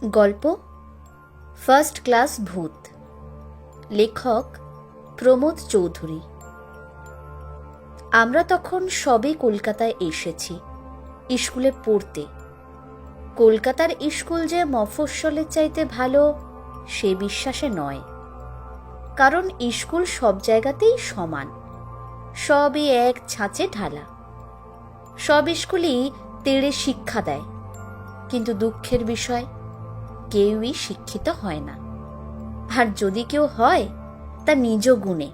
গল্প first class ভূত, লেখক প্রমোদ চৌধুরী। আমরা তখন সবে কলকাতায় এসেছি, স্কুলে পড়তে। কলকাতার স্কুল যে মফস্বলের চাইতে ভালো, সে বিশ্বাসে নয়। কারণ স্কুল সব জায়গাতেই সমান সবই এক ছাঁচে ঢালা। সব স্কুলই তেড়ে শিক্ষা দেয়, কিন্তু দুঃখের বিষয় কেউই শিক্ষিত হয় না। আর যদি কেউ হয়, তা নিজ গুণে,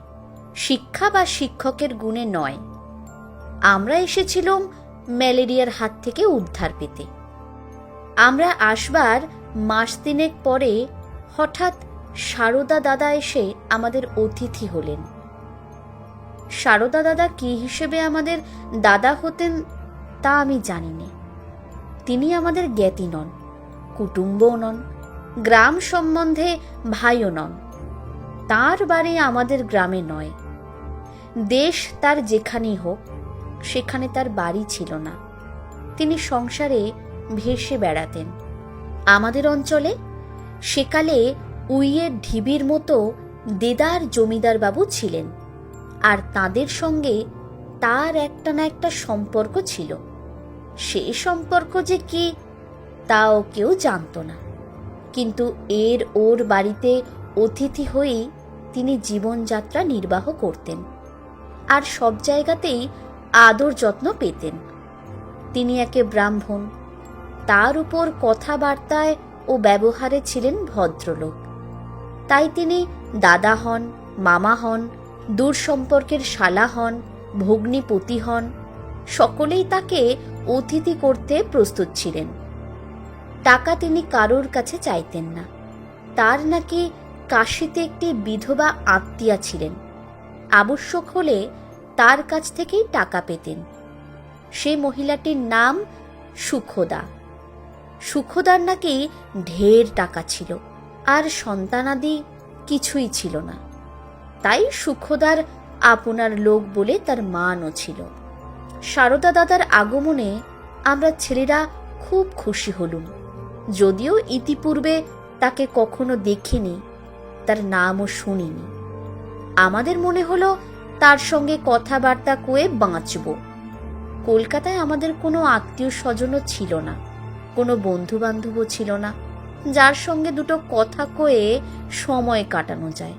শিক্ষা বা শিক্ষকের গুণে নয়। আমরা এসেছিলাম ম্যালেরিয়ার হাত থেকে উদ্ধার পেতে। আমরা আসবার মাস তিনেক পরে হঠাৎ সারদা দাদা এসে আমাদের অতিথি হলেন। সারদা দাদা কি হিসেবে আমাদের দাদা হতেন তা আমি জানি না তিনি আমাদের জ্ঞাতি নন। কুটুম্বও নন, গ্রাম সম্বন্ধে ভাইও নন। তার বাড়ি আমাদের গ্রামে নয়। দেশ তার যেখানেই হোক, সেখানে তার বাড়ি ছিল না। তিনি সংসারে ভেসে বেড়াতেন। আমাদের অঞ্চলে সেকালে উইয়ের ঢিবির মতো দেদার জমিদার বাবু ছিলেন, আর তাদের সঙ্গে তার একটা না একটা সম্পর্ক ছিল। সেই সম্পর্ক যে কি তাও কেউ জানতো না। কিন্তু এর ওর বাড়িতে অতিথি হয়েই তিনি জীবনযাত্রা নির্বাহ করতেন আর সব জায়গাতেই আদর যত্ন পেতেন। তিনি একে ব্রাহ্মণ, তার উপর কথাবার্তায় ও ব্যবহারে ছিলেন ভদ্রলোক। তাই তিনি দাদা হন, মামা হন, দূর সম্পর্কের শালা হন, ভগ্নিপতি হন, সকলেই তাকে অতিথি করতে প্রস্তুত ছিলেন। টাকা তিনি কারোর কাছে চাইতেন না। তার নাকি কাশিতে একটি বিধবা আত্মীয়া ছিলেন। আবশ্যক হলে তার কাছ থেকেই টাকা পেতেন। সে মহিলাটির নাম সুখদা। সুখদার নাকি ঢের টাকা ছিল, আর সন্তানাদি কিছুই ছিল না। তাই সুখদার আপনার লোক বলে তার মানও ছিল। সারদা দাদার আগমনে আমরা ছেলেরা খুব খুশি হলুম। যদিও ইতিপূর্বে তাকে কখনো দেখিনি, তার নামও শুনিনি। আমাদের মনে হলো তার সঙ্গে কথাবার্তা কয়ে বাঁচব। কলকাতায় আমাদের কোনো আত্মীয় স্বজনও ছিল না, কোনো বন্ধু বান্ধবও ছিল না, যার সঙ্গে দুটো কথা কয়ে সময় কাটানো যায়।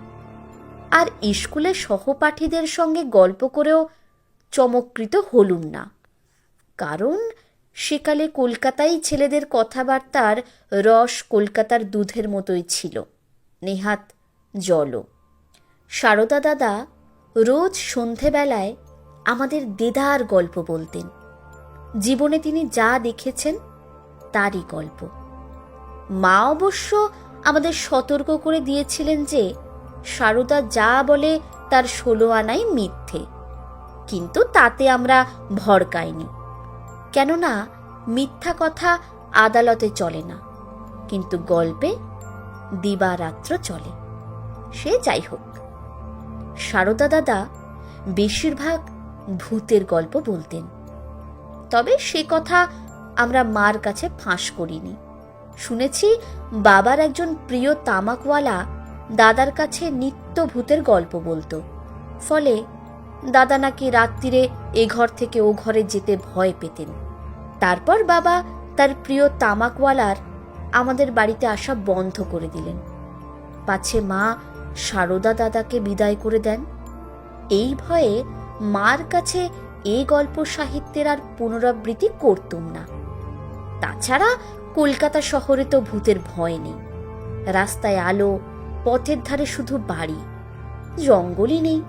আর স্কুলে সহপাঠীদের সঙ্গে গল্প করেও চমৎকৃত হলুম না। কারণ সেকালে কলকাতায় ছেলেদের কথাবার্তার রস কলকাতার দুধের মতোই ছিল। নেহাত জলও। সারদা দাদা রোজ সন্ধেবেলায় আমাদের দেদার গল্প বলতেন। জীবনে তিনি যা দেখেছেন, তারই গল্প। মা অবশ্য আমাদের সতর্ক করে দিয়েছিলেন যে, সারদা যা বলে তার ষোলো আনাই মিথ্যে। কিন্তু তাতে আমরা ভড়কাইনি কেননা মিথ্যা কথা আদালতে চলে না, কিন্তু গল্পে দিবারাত্র চলে। সে যাই হোক, সারদা দাদা বেশিরভাগ ভূতের গল্প বলতেন, তবে সে কথা আমরা মার কাছে ফাঁস করিনি। শুনেছি বাবার একজন প্রিয় তামাকওয়ালা দাদার কাছে নিত্য ভূতের গল্প বলতো, ফলে দাদা নাকি রাত্রিরে এ ঘর থেকে ও ঘরে যেতে ভয় পেতেন। তারপর বাবা তার প্রিয় তামাকওয়ালার আমাদের বাড়িতে আসা বন্ধ করে দিলেন। পাছে মা সারদা দাদাকে বিদায় করে দেন। এই ভয়ে মার কাছে এই গল্প সাহিত্যের আর পুনরাবৃত্তি করতুম না। তাছাড়া কলকাতা শহরে তো ভূতের ভয় নেই। রাস্তায় আলো, পথের ধারে শুধু বাড়ি, জঙ্গলই নেই।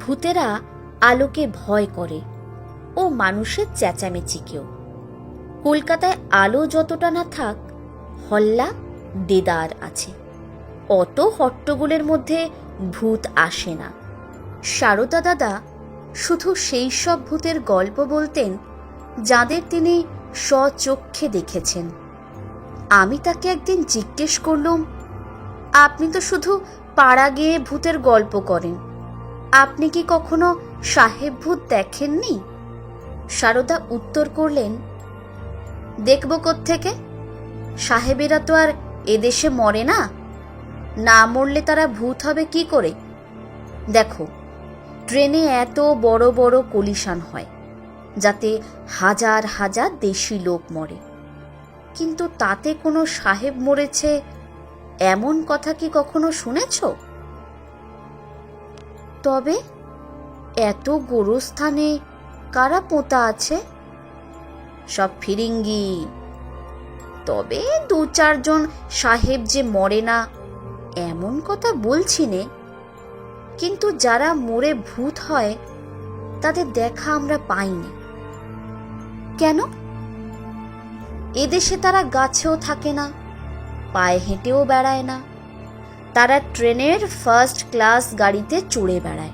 ভূতেরা আলোকে ভয় করে ও মানুষের চেঁচামেচিকেও। কলকাতায় আলো যতটা না থাক, হল্লা, দেদার আছে। অত হট্টগোলের মধ্যে ভূত আসে না। সারদা দাদা শুধু সেই সব ভূতের গল্প বলতেন, যাদের তিনি স্বচক্ষে দেখেছেন। আমি তাকে একদিন জিজ্ঞেস করলুম, আপনি তো শুধু পাড়া গিয়ে ভূতের গল্প করেন। আপনি কি কখনো সাহেব ভূত দেখেননি? সারদা উত্তর করলেন দেখব থেকে সাহেবেরা তো আর এদেশে মরে না। না মরলে তারা ভূত হবে কি করে? দেখো, ট্রেনে এত বড় বড় কলিশান হয়, যাতে হাজার হাজার দেশি লোক মরে। কিন্তু তাতে কোনো সাহেব মরেছে এমন কথা কি কখনো শুনেছ? তবে এত গোরস্থানে কারা পোতা আছে? সব ফিরিঙ্গি। তবে দু চারজন সাহেব যে মরে না, এমন কথা বলছি নে। কিন্তু যারা মরে ভূত হয়, তাদের দেখা আমরা পাইনি। কেন? এদেশে তারা গাছেও থাকে না, পায়ে হেঁটেও বেড়ায় না। তারা ট্রেনের ফার্স্ট ক্লাস গাড়িতে চড়ে বেড়ায়।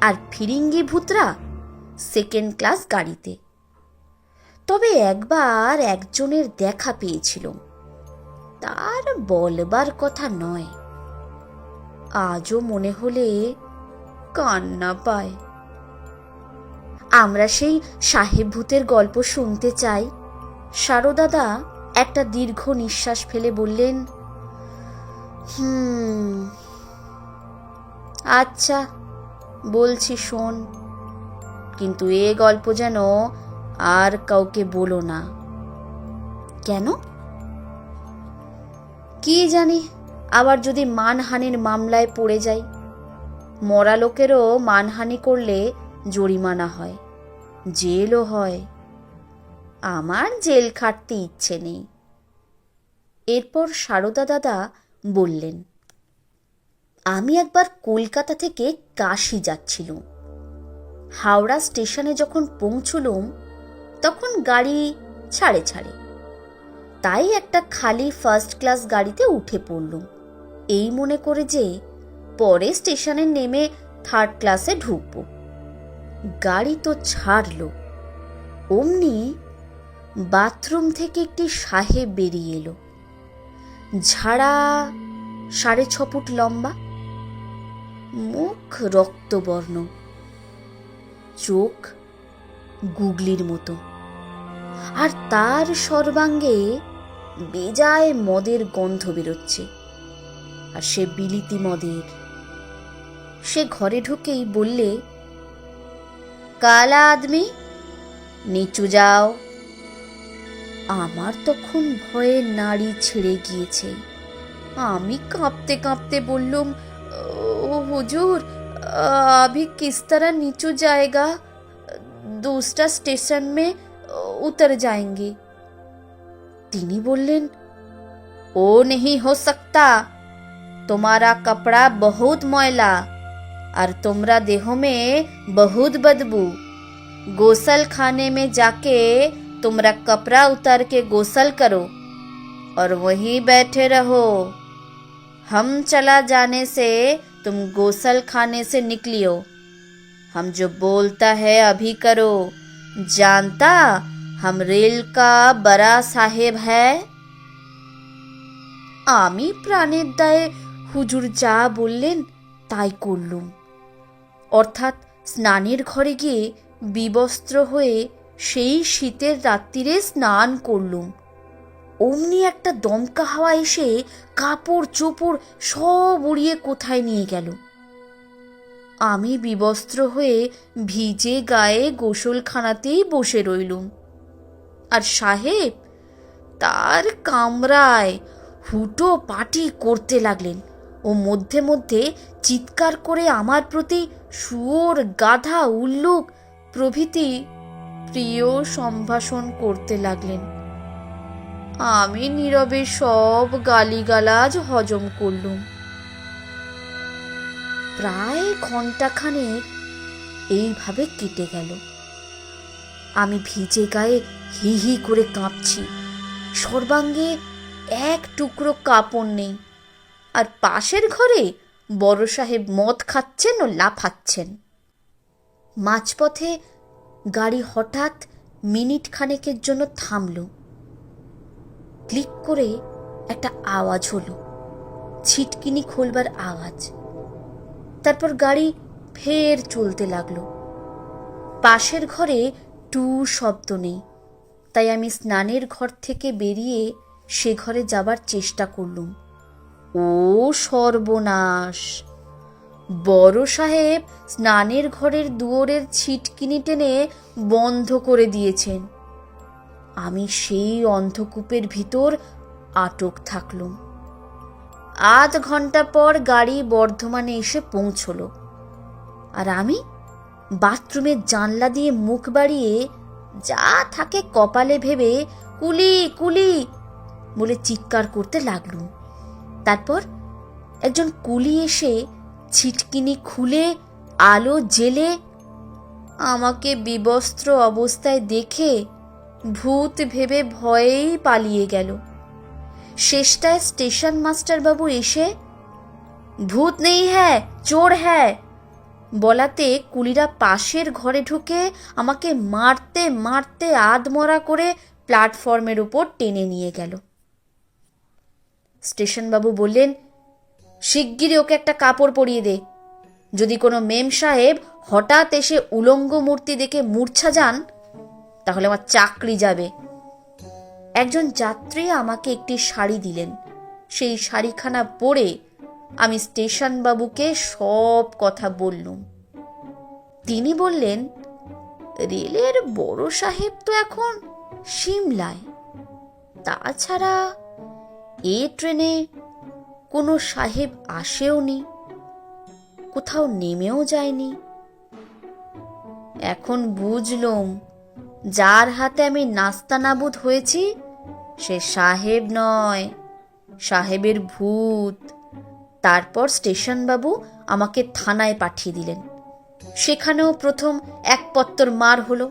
আর ফিরিঙ্গি ভূতরা সেকেন্ড ক্লাস গাড়িতে। তবে একবার একজনের দেখা পেয়েছিলাম। তার বলবার কথা নয়। আজও মনে হলে কান্না পায়। আমরা সেই সাহেব ভূতের গল্প শুনতে চাই। সারদাদা একটা দীর্ঘ নিঃশ্বাস ফেলে বললেন, হুম আচ্ছা বলছি শোন। কিন্তু এ গল্প যেন আর কাউকে বলো না। কেন? কি জানি, আবার যদি মানহানির মামলায় পড়ে যাই। মরা লোকেরও মানহানি করলে জরিমানা হয়, জেলও হয়। আমার জেল খাটতে ইচ্ছে নেই। এরপর সারদা দাদা বললেন, আমি একবার কলকাতা থেকে কাশি যাচ্ছিলুম। হাওড়া স্টেশনে যখন পৌঁছলুম তখন গাড়ি ছাড়ে ছাড়ে। তাই একটা খালি ফার্স্ট ক্লাস গাড়িতে উঠে পড়লুম। এই মনে করে যে পরে স্টেশনে নেমে থার্ড ক্লাসে ঢুকবো। গাড়ি তো ছাড়লো। অমনি বাথরুম থেকে একটি সাহেব বেরিয়ে এলো। ঝাড়া সাড়ে ছ ফুট লম্বা। মুখ রক্তবর্ণ। চোখ গুগলির মতো। আর তার সর্বাঙ্গে বেজায় মদের গন্ধ বেরোচ্ছে আর সে বিলিতি মদের সে ঘরে ঢুকেই বললে কালা আদমি নিচু যাও আমার তখন ভয়ে নাড়ি ছেড়ে গিয়েছে আমি কাঁপতে কাঁপতে বললুম ও হুজুর अभी किस तरह नीचू जाएगा दूसरा स्टेशन में उतर जाएँगे। तीनी बोलें ओ नहीं हो सकता। तुम्हारा कपड़ा बहुत मैला, और तुम्हारा देहो में बहुत बदबू। गोसल खाने में जाके तुम्हारा कपड़ा उतार के गोसल करो, और वहीं बैठे रहो। हम चला जाने से तुम गोसल खाने से निकलियो। हम जो बोलता है अभी करो। जानता हम रेल का बड़ा साहेब है আমি প্রাণের দায়ে হুজুর যা বললেন তাই করলুম অর্থাৎ স্নানের ঘরে গিয়ে বিবস্ত্র হয়ে সেই শীতের রাত্রিরে স্নান করলুম অমনি একটা দমকা হাওয়া এসে কাপড় চোপড় সব উড়িয়ে কোথায় নিয়ে গেল আমি বিবস্ত্র হয়ে ভিজে গায়ে গোসলখানাতেই বসে রইলুম। আর সাহেব, তার কামরায় হুটো পাটি করতে লাগলেন ও মধ্যে মধ্যে চিৎকার করে আমার প্রতি শুয়োর গাধা, উল্লুক প্রভৃতি প্রিয় সম্ভাষণ করতে লাগলেন। আমি নীরবে সব গালিগালাজ হজম করলুম। প্রায় ঘন্টাখানেক এইভাবে কেটে গেল। আমি ভিজে গায়ে হি হি করে কাঁপছি। সর্বাঙ্গে এক টুকরো কাপড় নেই। আর পাশের ঘরে বড় সাহেব মদ খাচ্ছেন ও লাফাচ্ছেন। মাঝপথে গাড়ি হঠাৎ মিনিট খানেকের জন্য থামলো। ক্লিক করে একটা আওয়াজ হলো। ছিটকিনি খোলবার আওয়াজ। তারপর গাড়ি ফের চলতে লাগল। পাশের ঘরে টু শব্দ নেই। তাই আমি স্নানের ঘর থেকে বেরিয়ে সে ঘরে যাবার চেষ্টা করলুম। ও সর্বনাশ! বড় সাহেব স্নানের ঘরের দুয়ারের ছিটকিনি টেনে বন্ধ করে দিয়েছেন। আমি সেই অন্ধকূপের ভিতর আটক থাকলুম। আধ ঘণ্টা পর গাড়ি বর্ধমানে এসে পৌঁছলো। আর আমি বাথরুমের জানলা দিয়ে মুখ বাড়িয়ে যা থাকে কপালে ভেবে কুলি কুলি বলে চিৎকার করতে লাগলুম। তারপর একজন কুলি এসে ছিটকিনি খুলে, আলো জেলে, আমাকে বিবস্ত্র অবস্থায় দেখে ভূত ভেবে ভয়েই পালিয়ে গেল। শেষটায় স্টেশন মাস্টারবাবু এসে, ভূত নেই হ্যাঁ চোর হ্যাঁ। বলাতে কুলিরা পাশের ঘরে ঢুকে আমাকে মারতে মারতে আধমরা করে প্ল্যাটফর্মের উপর টেনে নিয়ে গেল। স্টেশনবাবু বললেন, শিগগিরই ওকে একটা কাপড় পরিয়ে দে। যদি কোনো মেম সাহেব হঠাৎ এসে উলঙ্গ মূর্তি দেখে মূর্ছা যান, তাহলে আমার চাকরি যাবে। একজন যাত্রী আমাকে একটি শাড়ি দিলেন। সেই শাড়িখানা পরে আমি স্টেশন বাবুকে সব কথা বললুম। তিনি বললেন, রেলের বড় সাহেব তো এখন সিমলায়। তাছাড়া এ ট্রেনে কোনো সাহেব আসেও নি, কোথাও নেমেও যায়নি। এখন বুঝলুম, যার হাতে আমি নাস্তানাবুদ হয়েছি সে সাহেব নয়, সাহেবের ভূত। তারপর স্টেশনবাবু আমাকে থানায় পাঠিয়ে দিলেন। সেখানেও প্রথম এক পত্তর মার হলো,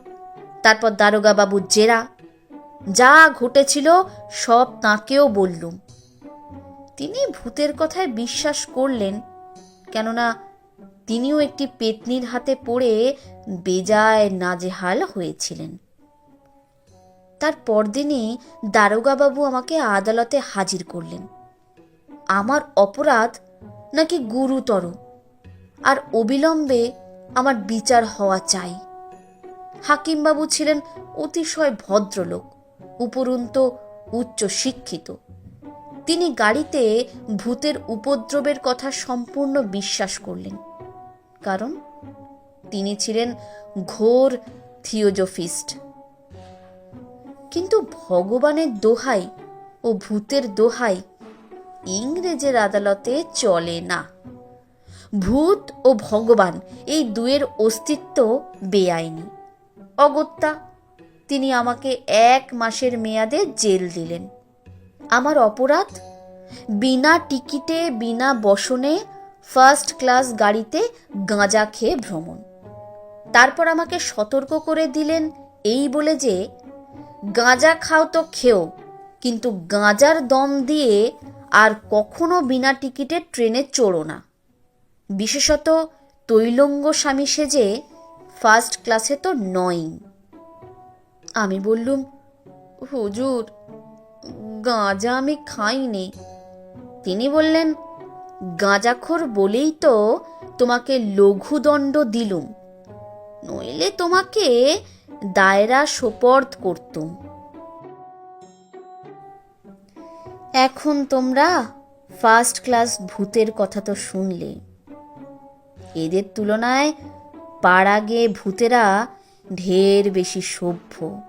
তারপর দারোগা বাবুর জেরা। যা ঘটেছিল সব তাঁকেও বললুম। তিনি ভূতের কথায় বিশ্বাস করলেন, কেননা তিনিও একটি পেতনির হাতে পড়ে বেজায় নাজেহাল হয়েছিলেন। তার পরদিনই দারোগাবাবু আমাকে আদালতে হাজির করলেন। আমার অপরাধ নাকি গুরুতর, আর অবিলম্বে আমার বিচার হওয়া চাই। হাকিমবাবু ছিলেন অতিশয় ভদ্রলোক, উপরন্ত উচ্চ শিক্ষিত। তিনি গাড়িতে ভূতের উপদ্রবের কথা সম্পূর্ণ বিশ্বাস করলেন, কারণ তিনি ছিলেন ঘোর থিওজোফিস্ট। কিন্তু ভগবানের দোহাই ও ভূতের দোহাই ইংরেজের আদালতে চলে না। ভূত ও ভগবান এই দুয়ের অস্তিত্ব বেআইনি। অগত্যা, তিনি আমাকে এক মাসের মেয়াদে জেল দিলেন। আমার অপরাধ? বিনা টিকিটে, বিনা বসনে, ফার্স্ট ক্লাস গাড়িতে গাঁজা খেয়ে ভ্রমণ। তারপর আমাকে সতর্ক করে দিলেন এই বলে যে গাঁজা খাও তো খেও, কিন্তু গাঁজার দম দিয়ে আর কখনো বিনা টিকিটে ট্রেনে চড়ো না। বিশেষত তৈলঙ্গ স্বামী সেজে ফার্স্ট ক্লাসে তো নয়ই। আমি বললুম, হুজুর, গাঁজা আমি খাইনি। তিনি বললেন, গাঁজাখোর বলেই তো তোমাকে লঘুদণ্ড দিলুম। নইলে তোমাকে দায়রা সোপর্দ করতুম। এখন তোমরা ফার্স্ট ক্লাস ভূতের কথা তো শুনলে। এদের তুলনায় পাড়াগে ভূতেরা ঢের বেশি সভ্য।